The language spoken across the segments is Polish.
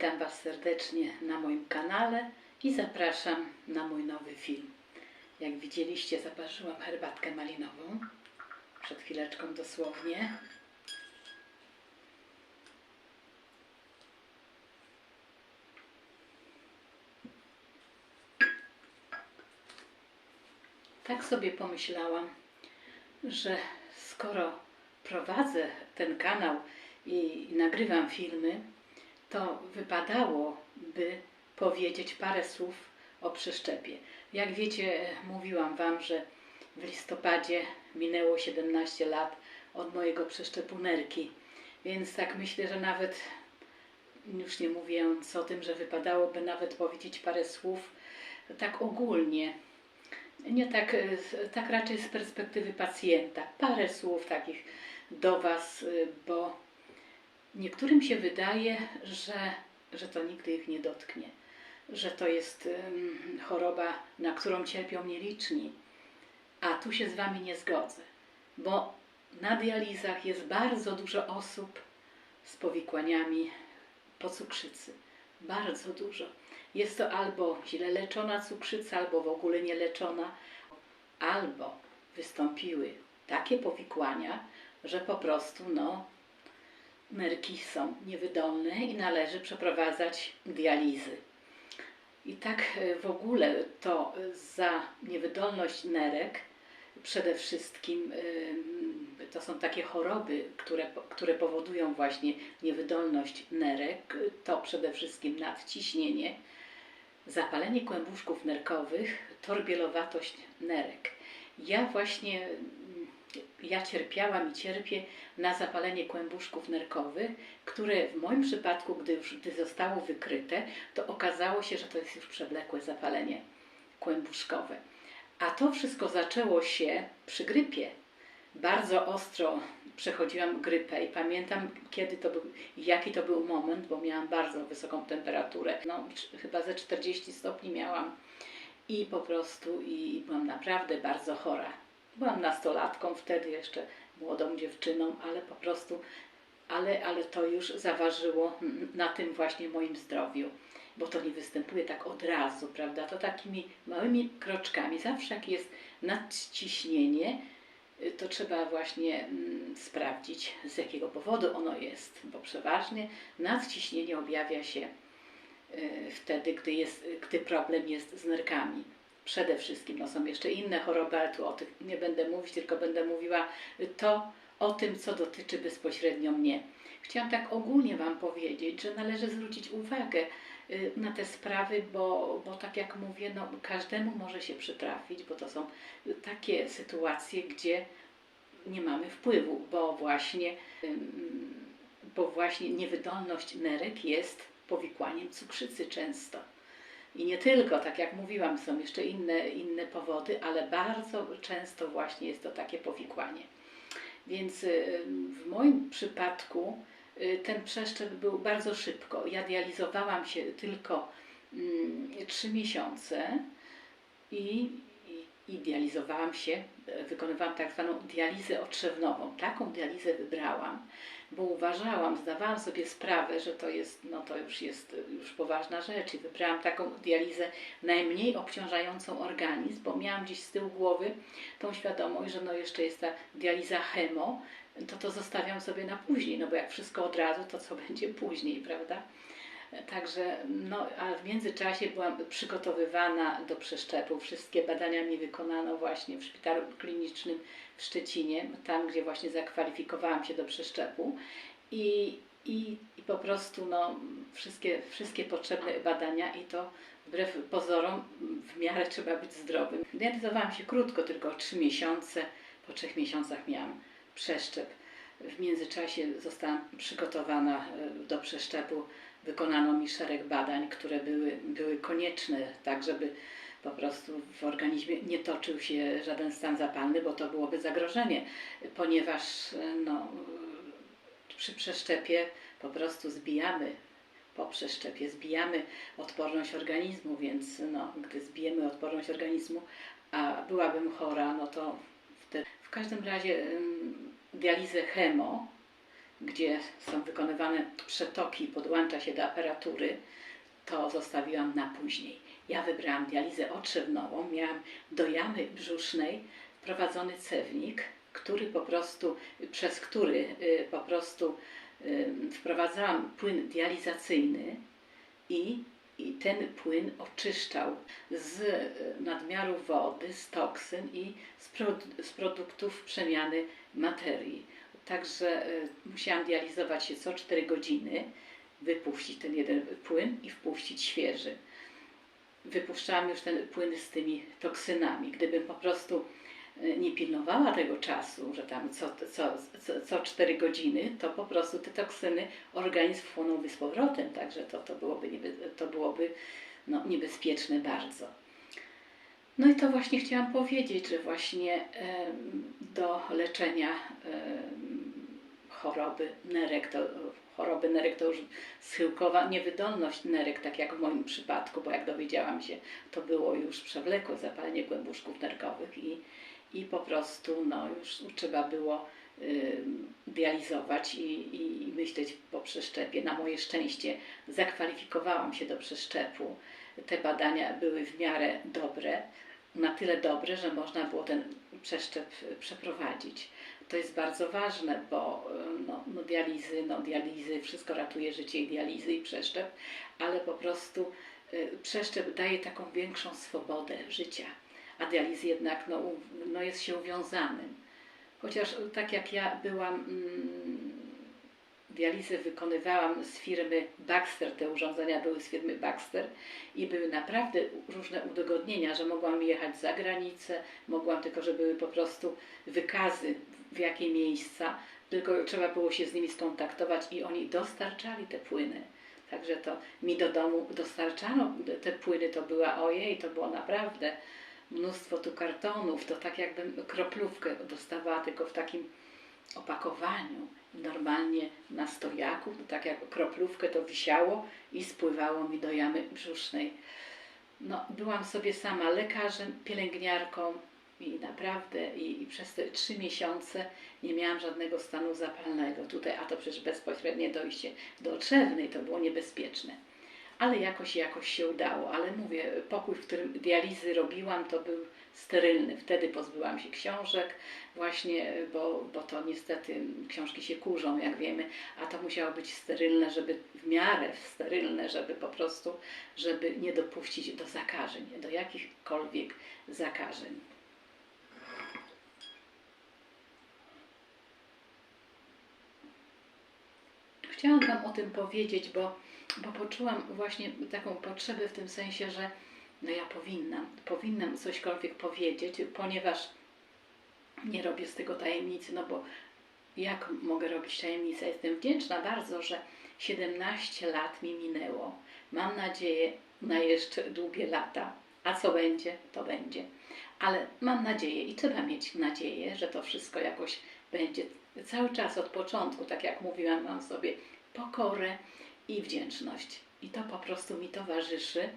Witam Was serdecznie na moim kanale i zapraszam na mój nowy film. Jak widzieliście, zaparzyłam herbatkę malinową. Przed chwileczką dosłownie. Tak sobie pomyślałam, że skoro prowadzę ten kanał i nagrywam filmy, to wypadałoby powiedzieć parę słów o przeszczepie. Jak wiecie, mówiłam Wam, że w listopadzie minęło 17 lat od mojego przeszczepu nerki, więc tak myślę, że nawet już nie mówiąc o tym, że wypadałoby nawet powiedzieć parę słów tak ogólnie, nie tak, tak raczej z perspektywy pacjenta, parę słów takich do Was, bo niektórym się wydaje, że, że to nigdy ich nie dotknie, że to jest ym, choroba, na którą cierpią nieliczni. A tu się z Wami nie zgodzę, bo na dializach jest bardzo dużo osób z powikłaniami po cukrzycy. Bardzo dużo. Jest to albo źle leczona cukrzyca, albo w ogóle nie leczona, albo wystąpiły takie powikłania, że po prostu no, nerki są niewydolne i należy przeprowadzać dializy. I tak e, w ogóle to za niewydolność nerek przede wszystkim e, to są takie choroby, które, które powodują właśnie niewydolność nerek, to przede wszystkim nadciśnienie, zapalenie kłębuszków nerkowych, torbielowatość nerek. Ja właśnie ja cierpiałam i cierpię na zapalenie kłębuszków nerkowych, które w moim przypadku, gdy już gdy zostało wykryte, to okazało się, że to jest już przewlekłe zapalenie kłębuszkowe. A to wszystko zaczęło się przy grypie. Bardzo ostro przechodziłam grypę i pamiętam, kiedy to był, jaki to był moment, bo miałam bardzo wysoką temperaturę. No, chyba ze 40 stopni miałam i po prostu i byłam naprawdę bardzo chora. Byłam nastolatką wtedy jeszcze, młodą dziewczyną, ale po prostu, ale, ale to już zaważyło na tym właśnie moim zdrowiu, bo to nie występuje tak od razu, prawda? To takimi małymi kroczkami. Zawsze jak jest nadciśnienie, to trzeba właśnie mm, sprawdzić, z jakiego powodu ono jest, bo przeważnie nadciśnienie objawia się y, wtedy, gdy, jest, gdy problem jest z nerkami przede wszystkim. No są jeszcze inne choroby, ale tu o tych nie będę mówić, tylko będę mówiła to o tym, co dotyczy bezpośrednio mnie. Chciałam tak ogólnie Wam powiedzieć, że należy zwrócić uwagę y, na te sprawy, bo, bo tak jak mówię, no, każdemu może się przytrafić, bo to są takie sytuacje, gdzie nie mamy wpływu, bo właśnie, bo właśnie niewydolność nerek jest powikłaniem cukrzycy często. I nie tylko, tak jak mówiłam, są jeszcze inne, inne powody, ale bardzo często właśnie jest to takie powikłanie. Więc y, w moim przypadku y, ten przeszczep był bardzo szybko. Ja dializowałam się tylko 3 mm, miesiące i, i, i dializowałam się, wykonywałam tak zwaną dializę otrzewnową. Taką dializę wybrałam bo uważałam, zdawałam sobie sprawę, że to jest, no to już jest już poważna rzecz i wybrałam taką dializę najmniej obciążającą organizm, bo miałam gdzieś z tyłu głowy tą świadomość, że no jeszcze jest ta dializa chemo, to to zostawiam sobie na później, no bo jak wszystko od razu, to co będzie później, prawda? Także, no, a w międzyczasie byłam przygotowywana do przeszczepu. Wszystkie badania mi wykonano właśnie w szpitalu klinicznym w Szczecinie, tam gdzie właśnie zakwalifikowałam się do przeszczepu. I, i, i po prostu no, wszystkie, wszystkie potrzebne badania i to wbrew pozorom w miarę trzeba być zdrowym. Dializowałam się krótko, tylko 3 miesiące. Po trzech miesiącach miałam przeszczep. W międzyczasie zostałam przygotowana e, do przeszczepu wykonano mi szereg badań, które były, były konieczne, tak żeby po prostu w organizmie nie toczył się żaden stan zapalny, bo to byłoby zagrożenie, ponieważ no, przy przeszczepie po prostu zbijamy, po przeszczepie zbijamy odporność organizmu, więc no, gdy zbijemy odporność organizmu, a byłabym chora, no to wtedy. W każdym razie dializę chemo gdzie są wykonywane przetoki, podłącza się do aparatury, to zostawiłam na później. Ja wybrałam dializę otrzewnową, miałam do jamy brzusznej wprowadzony cewnik, który po prostu, przez który y, po prostu y, wprowadzałam płyn dializacyjny i, i ten płyn oczyszczał z y, nadmiaru wody, z toksyn i z, prod- z produktów przemiany materii. Także y, musiałam dializować się co 4 godziny, wypuścić ten jeden płyn i wpuścić świeży. Wypuszczałam już ten płyn z tymi toksynami. Gdybym po prostu y, nie pilnowała tego czasu, że tam co, co, co, co 4 godziny, to po prostu te toksyny organizm wchłonąłby z powrotem, także to, to byłoby, niebe, to byłoby no, niebezpieczne bardzo. No i to właśnie chciałam powiedzieć, że właśnie do leczenia choroby nerek, choroby nerek to już schyłkowa niewydolność nerek, tak jak w moim przypadku, bo jak dowiedziałam się, to było już przewlekłe zapalenie głębuszków nerkowych i, i po prostu no, już trzeba było dializować i, i myśleć po przeszczepie. Na moje szczęście zakwalifikowałam się do przeszczepu. Te badania były w miarę dobre, na tyle dobre, że można było ten przeszczep y, przeprowadzić. To jest bardzo ważne, bo y, no, no dializy, no dializy, wszystko ratuje życie i dializy i przeszczep, ale po prostu y, przeszczep daje taką większą swobodę życia, a dializy jednak no, no jest się uwiązanym. Chociaż tak jak ja byłam, mm, dializę wykonywałam z firmy Baxter, te urządzenia były z firmy Baxter i były naprawdę różne udogodnienia, że mogłam jechać za granicę, mogłam tylko, że były po prostu wykazy w jakie miejsca, tylko trzeba było się z nimi skontaktować i oni dostarczali te płyny. Także to mi do domu dostarczano te płyny, to była ojej, to było naprawdę mnóstwo tu kartonów, to tak jakbym kroplówkę dostawała tylko w takim opakowaniu. Normalnie na stojaku, to tak jak kroplówkę to wisiało i spływało mi do jamy brzusznej. No, byłam sobie sama lekarzem, pielęgniarką i naprawdę i, i przez te trzy miesiące nie miałam żadnego stanu zapalnego tutaj, a to przecież bezpośrednie dojście do trzewnej to było niebezpieczne. Ale jakoś, jakoś się udało. Ale mówię, pokój, w którym dializy robiłam, to był sterylny. Wtedy pozbyłam się książek, właśnie, bo, bo to niestety książki się kurzą, jak wiemy, a to musiało być sterylne, żeby w miarę sterylne, żeby po prostu, żeby nie dopuścić do zakażeń, do jakichkolwiek zakażeń. Chciałam Wam o tym powiedzieć, bo, bo poczułam właśnie taką potrzebę w tym sensie, że no ja powinnam, powinnam cośkolwiek powiedzieć, ponieważ nie robię z tego tajemnicy, no bo jak mogę robić tajemnicę? Jestem wdzięczna bardzo, że 17 lat mi minęło. Mam nadzieję na jeszcze długie lata. A co będzie, to będzie. Ale mam nadzieję i trzeba mieć nadzieję, że to wszystko jakoś będzie cały czas od początku, tak jak mówiłam, mam sobie pokorę i wdzięczność. I to po prostu mi towarzyszy.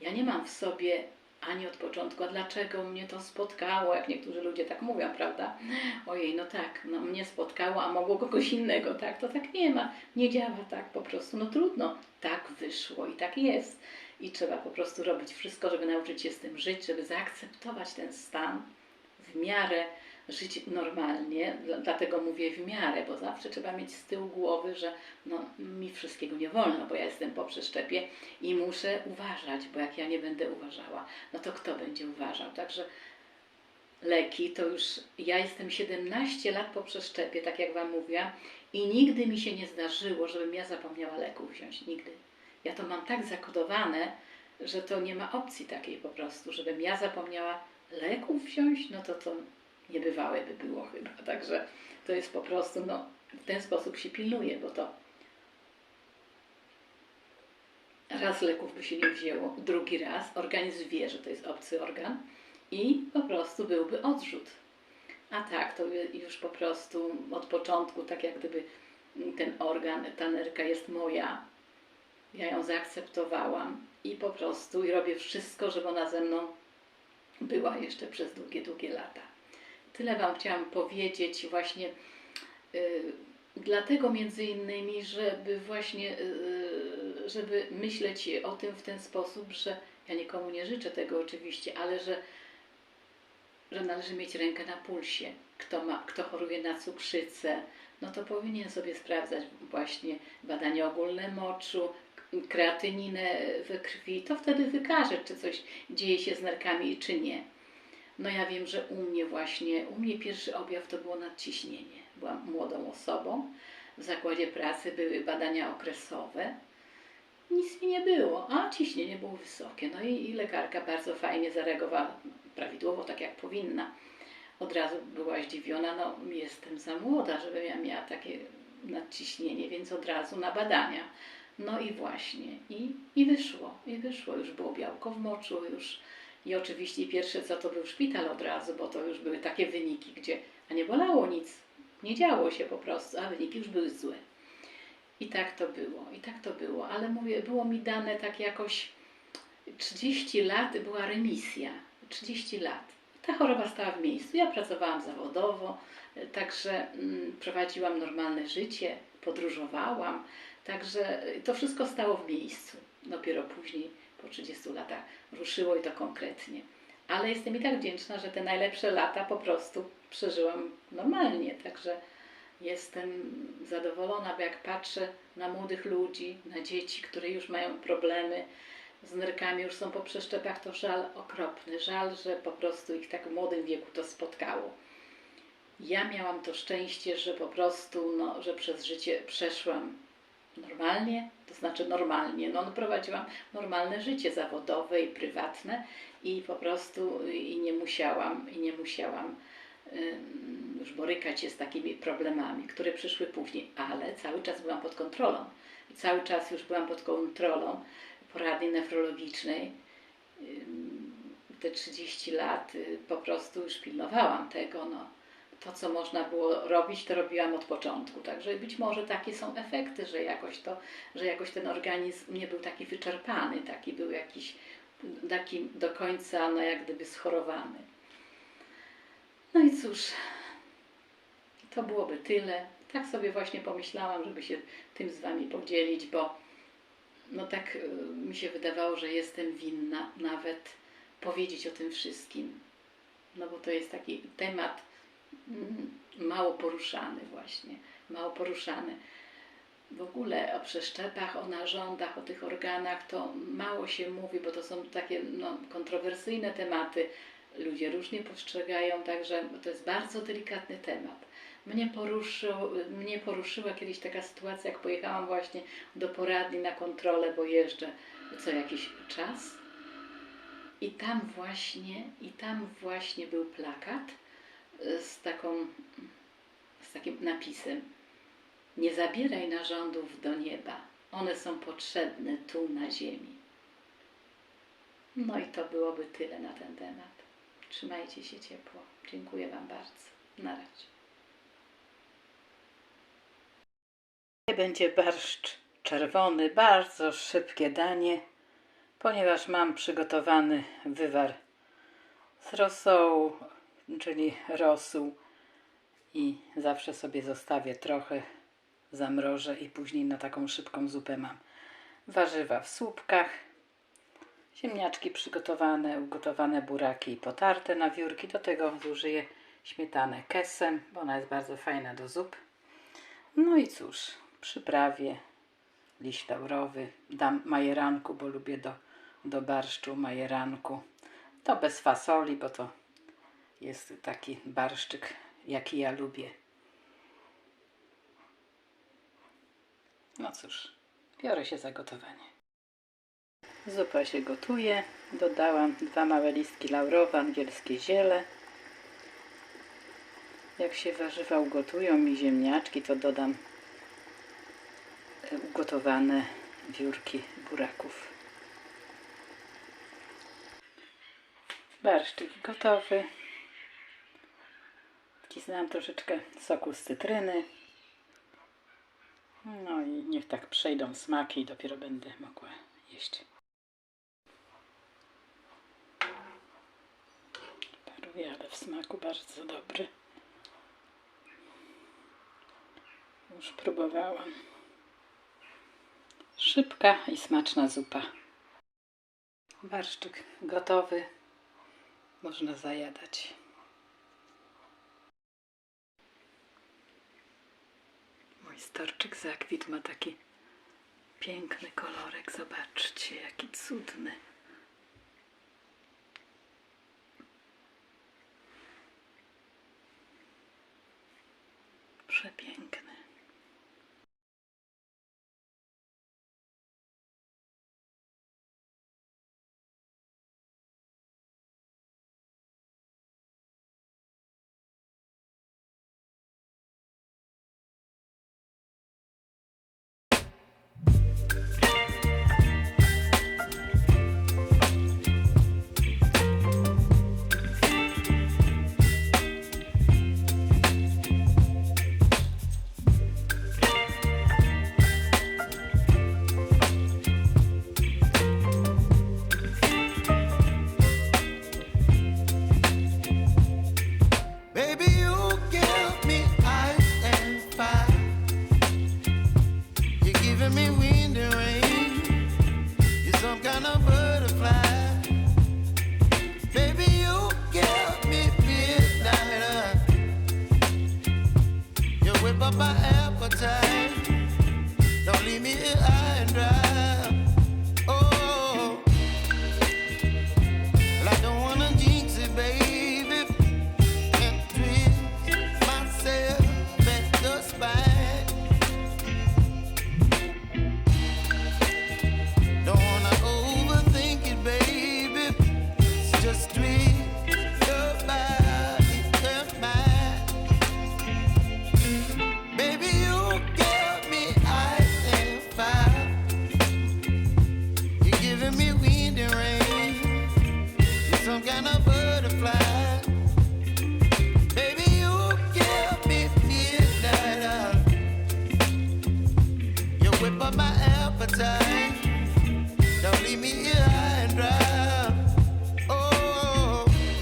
Ja nie mam w sobie ani od początku, a dlaczego mnie to spotkało, jak niektórzy ludzie tak mówią, prawda? Ojej, no tak, no mnie spotkało, a mogło kogoś innego, tak? To tak nie ma, nie działa tak po prostu, no trudno, tak wyszło i tak jest. I trzeba po prostu robić wszystko, żeby nauczyć się z tym żyć, żeby zaakceptować ten stan w miarę żyć normalnie, Dla- dlatego mówię w miarę, bo zawsze trzeba mieć z tyłu głowy, że no, mi wszystkiego nie wolno, bo ja jestem po przeszczepie i muszę uważać, bo jak ja nie będę uważała, no to kto będzie uważał? Także leki to już ja jestem 17 lat po przeszczepie, tak jak Wam mówiłam, i nigdy mi się nie zdarzyło, żebym ja zapomniała leków wziąć. Nigdy. Ja to mam tak zakodowane, że to nie ma opcji takiej po prostu, żebym ja zapomniała leków wziąć, no to to niebywałe by było chyba. Także to jest po prostu, no w ten sposób się pilnuje, bo to raz leków by się nie wzięło, drugi raz organizm wie, że to jest obcy organ i po prostu byłby odrzut. A tak, to już po prostu od początku, tak jak gdyby ten organ, ta nerka jest moja, ja ją zaakceptowałam i po prostu i robię wszystko, żeby ona ze mną była jeszcze przez długie, długie lata. Tyle Wam chciałam powiedzieć właśnie y, dlatego między innymi, żeby właśnie, yy, żeby myśleć o tym w ten sposób, że ja nikomu nie życzę tego oczywiście, ale że, że należy mieć rękę na pulsie. Kto, ma, kto choruje na cukrzycę, no to powinien sobie sprawdzać właśnie badania ogólne moczu, kreatyninę we krwi, to wtedy wykaże, czy coś dzieje się z nerkami, czy nie. No ja wiem, że u mnie właśnie, u mnie pierwszy objaw to było nadciśnienie. Byłam młodą osobą, w zakładzie pracy były badania okresowe, nic mi nie było, a ciśnienie było wysokie. No i, i lekarka bardzo fajnie zareagowała, prawidłowo, tak jak powinna. Od razu była zdziwiona, no jestem za młoda, żebym ja miała takie nadciśnienie, więc od razu na badania. No i właśnie, i, i wyszło, i wyszło, już było białko w moczu, już i oczywiście pierwsze co to był szpital od razu, bo to już były takie wyniki, gdzie, a nie bolało nic, nie działo się po prostu, a wyniki już były złe. I tak to było, i tak to było, ale mówię, było mi dane tak jakoś 30 lat była remisja, 30 lat. Ta choroba stała w miejscu. Ja pracowałam zawodowo, także mm, prowadziłam normalne życie, podróżowałam, także to wszystko stało w miejscu. Dopiero później, po 30 latach, ruszyło i to konkretnie. Ale jestem i tak wdzięczna, że te najlepsze lata po prostu przeżyłam normalnie, także jestem zadowolona, bo jak patrzę na młodych ludzi, na dzieci, które już mają problemy z nerkami, już są po przeszczepach, to żal okropny. Żal, że po prostu ich tak w młodym wieku to spotkało. Ja miałam to szczęście, że po prostu, no, że przez życie przeszłam normalnie, to znaczy normalnie, no, no prowadziłam normalne życie zawodowe i prywatne i po prostu i nie musiałam, i nie musiałam już borykać się z takimi problemami, które przyszły później, ale cały czas byłam pod kontrolą. Cały czas już byłam pod kontrolą porady nefrologicznej. Te 30 lat y, po prostu już pilnowałam tego, no. To, co można było robić, to robiłam od początku. Także być może takie są efekty, że jakoś to, że jakoś ten organizm nie był taki wyczerpany, taki był jakiś taki do końca, no jak gdyby schorowany. No i cóż, to byłoby tyle. Tak sobie właśnie pomyślałam, żeby się tym z Wami podzielić, bo no tak y, mi się wydawało, że jestem winna nawet powiedzieć o tym wszystkim. No bo to jest taki temat mało poruszany właśnie, mało poruszany. W ogóle o przeszczepach, o narządach, o tych organach to mało się mówi, bo to są takie no, kontrowersyjne tematy. Ludzie różnie postrzegają, także to jest bardzo delikatny temat. Mnie, poruszył, mnie poruszyła kiedyś taka sytuacja, jak pojechałam właśnie do poradni na kontrolę, bo jeżdżę co jakiś czas. I tam właśnie, i tam właśnie był plakat z taką, z takim napisem Nie zabieraj narządów do nieba. One są potrzebne tu na ziemi. No i to byłoby tyle na ten temat. Trzymajcie się ciepło. Dziękuję Wam bardzo. Na razie. Będzie barszcz czerwony, bardzo szybkie danie, ponieważ mam przygotowany wywar z rosołu, czyli rosół i zawsze sobie zostawię trochę, zamrożę i później na taką szybką zupę mam. Warzywa w słupkach, ziemniaczki przygotowane, ugotowane buraki i potarte na wiórki. Do tego zużyję śmietanę kesem, bo ona jest bardzo fajna do zup. No i cóż, przyprawię liść laurowy, dam majeranku, bo lubię do, do barszczu majeranku. To bez fasoli, bo to jest taki barszczyk, jaki ja lubię. No cóż, biorę się za gotowanie. Zupa się gotuje. Dodałam dwa małe listki laurowe, angielskie ziele. Jak się warzywa ugotują i ziemniaczki, to dodam e, ugotowane wiórki buraków. Barszczyk gotowy. Wcisnęłam troszeczkę soku z cytryny. No i niech tak przejdą smaki i dopiero będę mogła jeść. Paruje, ale w smaku bardzo dobry. Już próbowałam. Szybka i smaczna zupa. Barszczyk gotowy. Można zajadać. Mój storczyk zakwit ma taki piękny kolorek. Zobaczcie, jaki cudny. Przepiękny.